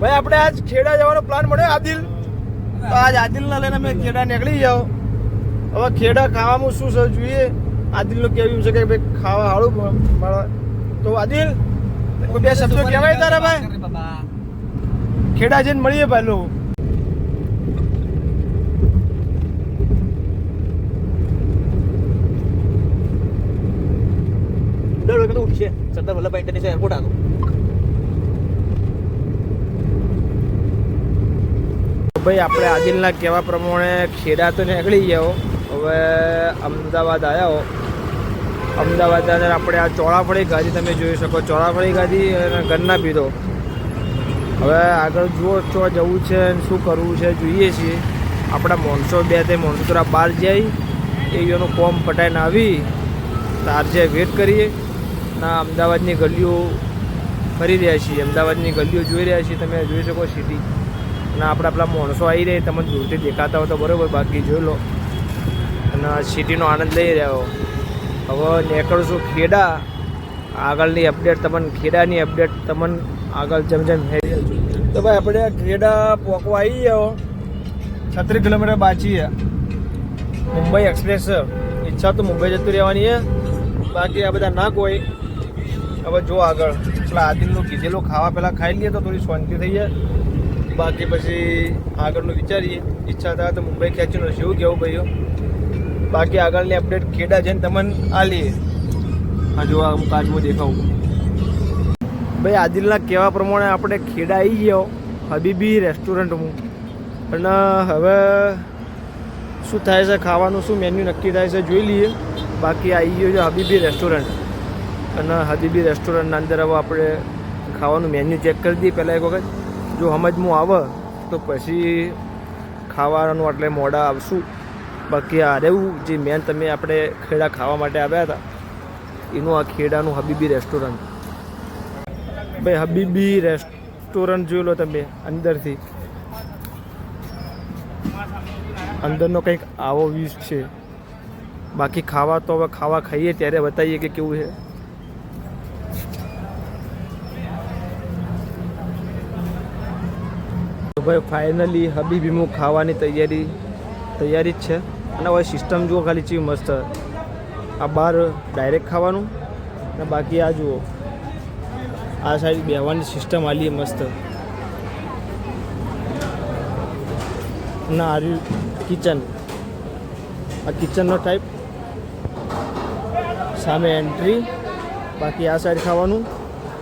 ભાઈ, આપણે આજ ખેડા જવાનો પ્લાન મળ્યો આદિલ? તો આજ આદિલના લઈને અમે ખેડા નીકળી જાઓ. હવે ખેડા ખાવામાં શું છે જોઈએ? આદિલનું કેવું છે કે ભાઈ, ખાવા સારું મળે. તો આદિલ બે શબ્દો કહેવાય તારા ભાઈ? ખેડા જઈને મળીએ દર વખતે ઉઠશે સરદાર વલ્લભભાઈ ઇન્ટરનેશનલ એરપોર્ટ ભાઈ આપણે આદિલના કહેવા પ્રમાણે ખેડા તો નીકળી ગયો. હવે અમદાવાદ આવ્યા. અમદાવાદ અંદર આપણે આ ચોળાફળી ગાડી તમે જોઈ શકો. ચોળાફળી ગાડી અને ગન્ના પીધો. હવે આગળ જુઓ છો જવું છે અને શું કરવું છે જોઈએ છીએ. આપણા મોનસો બે તે મોનસોરા બહાર જઈ એનું કોમ પટાઈને આવી. તાર જે વેટ કરીએ. ના અમદાવાદની ગલીઓ ફરી રહ્યા છીએ. અમદાવાદની ગલીઓ જોઈ રહ્યા છીએ. તમે જોઈ શકો સિટી અને આપણા પેલા માણસો આવી રહે તમને દૂરથી દેખાતા હોય તો બરાબર, બાકી જોઈ લો. અને સિટીનો આનંદ લઈ રહ્યો હવે નીકળશું ખેડા. આગળની અપડેટ તમને, ખેડાની અપડેટ તમને આગળ જેમ જેમ તો ભાઈ, આપણે ખેડા પોકવા આવી ગયો છત્રીસ કિલોમીટર બાકી છે. મુંબઈ એક્સપ્રેસ ઈચ્છા તો મુંબઈ જતું રહેવાની છે. બાકી આ બધા ના કોઈ. હવે જો આગળ, પેલા આદિલનું કીધેલું, ખાવા પહેલાં ખાઈ લઈએ તો થોડી શાંતિ થઈ જાય. બાકી પછી આગળનું વિચારીએ. ઈચ્છા થાય તો મુંબઈ ખેંચીને શું કેવું ભાઈઓ? બાકી આગળની અપડેટ ખેડા જઈને તમને આલીએ હા જો આ હું કાચમાં દેખાવું. ભાઈ, આદિલના કહેવા પ્રમાણે આપણે ખેડા આવી ગયો. હબીબી રેસ્ટોરન્ટમાં. અને હવે શું થાય છે, ખાવાનું શું મેન્યુ નક્કી થાય છે, જોઈ લઈએ. બાકી આવી ગયો છે હબીબી રેસ્ટોરન્ટ. અને હબીબી રેસ્ટોરન્ટના અંદર હવે આપણે ખાવાનું મેન્યુ ચેક કરી દઈએ પહેલાં એક વખત. જો સમજમાં આવે, તો પછી ખાવાનું એટલે મોડા આવશું. બાકી આ રહેવું જે મેન તમે આપણે ખેડા ખાવા માટે આવ્યા હતા, એનું આ ખેડાનું હબીબી રેસ્ટોરન્ટ ભાઈ, હબીબી રેસ્ટોરન્ટ જોઈ લો તમે, અંદરથી. અંદરનો કંઈક આવો વ્યૂઝ છે. બાકી ખાવા તો હવે ખાવા ખાઈએ, ત્યારે બતાવીએ કે કેવું છે. તો ભાઈ ફાઇનલી હબીબીમું ખાવાની તૈયારી તૈયારી જ છે. અને હવે સિસ્ટમ જુઓ ખાલી ચીવ મસ્ત. આ બહાર ડાયરેક્ટ ખાવાનું અને બાકી આ જુઓ. આ સાઈડ બેહવાની સિસ્ટમ આલી મસ્ત. ના આ કિચન આ કિચનનો ટાઈપ સામે એન્ટ્રી બાકી આ સાઈડ ખાવાનું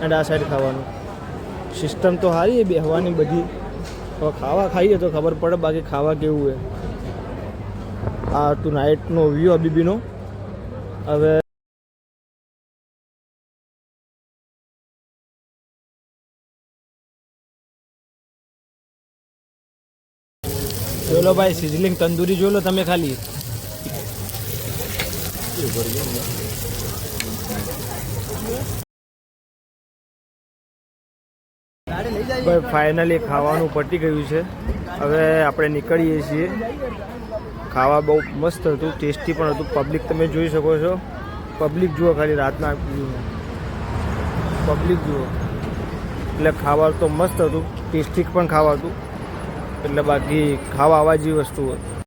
એન્ડ આ સાઈડ ખાવાનું. સિસ્ટમ તો સારી એ બેહવાની બધી. હવે ખાવા ખાઈએ તો ખબર પડે, બાકી ખાવા કેવું છે? આ હતું નાઇટનો વ્યૂ હબીબીનો હવે જોઈ લો ભાઈ સિઝલિંગ તંદૂરી જોઈ લો તમે ખાલી? ભાઈ ફાઇનલી ખાવાનું પટી ગયું છે. હવે આપણે નીકળીએ છીએ. ખાવા બહુ મસ્ત હતું ટેસ્ટી પણ હતું. પબ્લિક તમે જોઈ શકો છો. પબ્લિક જુઓ ખાલી રાતના. પબ્લિક જુઓ. એટલે ખાવા તો મસ્ત હતું ટેસ્ટી પણ ખાવા હતું એટલે બાકી ખાવા આવા જેવી વસ્તુ હોય.